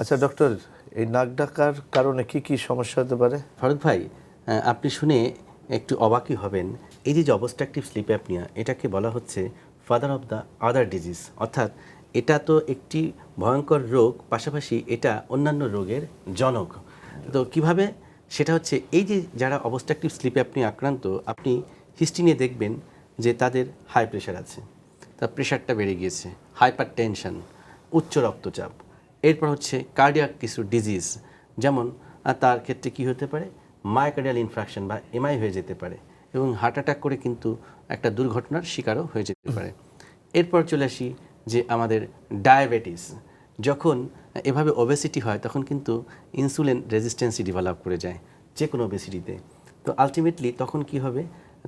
আচ্ছা ডক্টর এই নাক ডাকার কারণে কি কি সমস্যা হতে পারে? ফারুক ভাই আপনি শুনে একটু অবাকই হবেন। এই যে অবস্ট্রাকটিভ স্লিপ অ্যাপনিয়া এটাকে বলা হচ্ছে father of the other disease অর্থাৎ এটা তো একটি ভয়ঙ্কর রোগ, পাশাপাশি এটা অন্যান্য রোগের জনক। তো কীভাবে? সেটা হচ্ছে, এই যে যারা অবস্ট্রাকটিভ স্লিপ অ্যাপনিয়া আক্রান্ত, আপনি হিস্ট্রি নিয়ে দেখবেন যে তাদের হাই প্রেশার আছে। তার প্রেশারটা বেড়ে গিয়েছে। হাইপার টেনশন উচ্চ রক্তচাপ। এরপর হচ্ছে কার্ডিয়াক কিছু ডিজিজ যেমন তার ক্ষেত্রে কি হতে পারে? মায়োকার্ডিয়াল ইনফ্রাকশন বা এমআই হয়ে যেতে পারে এবং হার্ট অ্যাটাক করে কিন্তু একটা দুর্ঘটনার শিকারও হয়ে যেতে পারে। এরপর চলে আসি যে আমাদের ডায়াবেটিস যখন এভাবে ওবেসিটি হয় তখন কিন্তু ইনসুলিন রেজিস্ট্যান্সি ডেভেলপ করে যায় যে কোনো ওবেসিটিতে তো আলটিমেটলি তখন কি হবে?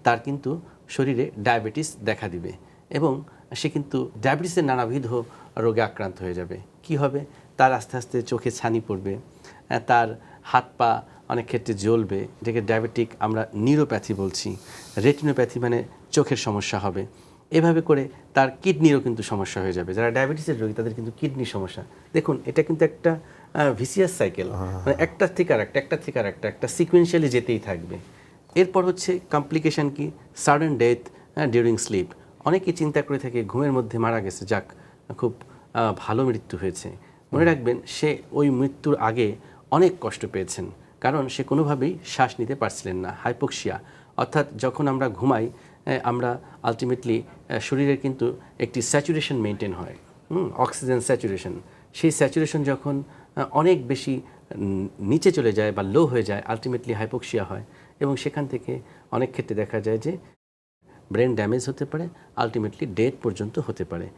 তার কিন্তু শরীরে ডায়াবেটিস দেখা দিবে এবং সে কিন্তু ডায়াবেটিসের নানাবিধ রোগে আক্রান্ত হয়ে যাবে। কি হবে? তার আস্তে আস্তে চোখে ছানি পড়বে তার হাত পা অনেক ক্ষেত্রে জ্বলবে। যেটাকে ডায়াবেটিক আমরা নিউরোপ্যাথি বলছি। রেটিনোপ্যাথি মানে চোখের সমস্যা হবে। এভাবে করে তার কিডনিরও কিন্তু সমস্যা হয়ে যাবে। যারা ডায়াবেটিসের রোগী তাদের কিন্তু কিডনির সমস্যা। দেখুন এটা কিন্তু একটা ভিসিয়াস সাইকেল মানে একটা থেকে আর একটা একটা থেকে আর একটা একটা সিকুয়েন্সিয়ালি যেতেই থাকবে। এরপর হচ্ছে কমপ্লিকেশন কি? সাডেন ডেথ ডিউরিং স্লিপ অনেকে চিন্তা করে থাকে ঘুমের মধ্যে মারা গেছে যাক খুব ভালো মৃত্যু হয়েছে। মনে রাখবেন, সে ওই মৃত্যুর আগে অনেক কষ্ট পেয়েছেন। কারণ সে কোনোভাবেই শ্বাস নিতে পারছিলেন না, হাইপোক্সিয়া। অর্থাৎ যখন আমরা ঘুমাই আমরা আলটিমেটলি শরীরের কিন্তু একটি স্যাচুরেশন মেনটেন হয়। Oxygen saturation. সেই স্যাচুরেশন যখন অনেক বেশি নিচে চলে যায় বা লো হয়ে যায় আলটিমেটলি হাইপোক্সিয়া হয়। এবং সেখান থেকে অনেক ক্ষেত্রে দেখা যায় যে, ব্রেন ড্যামেজ হতে পারে আলটিমেটলি ডেথ পর্যন্ত হতে পারে।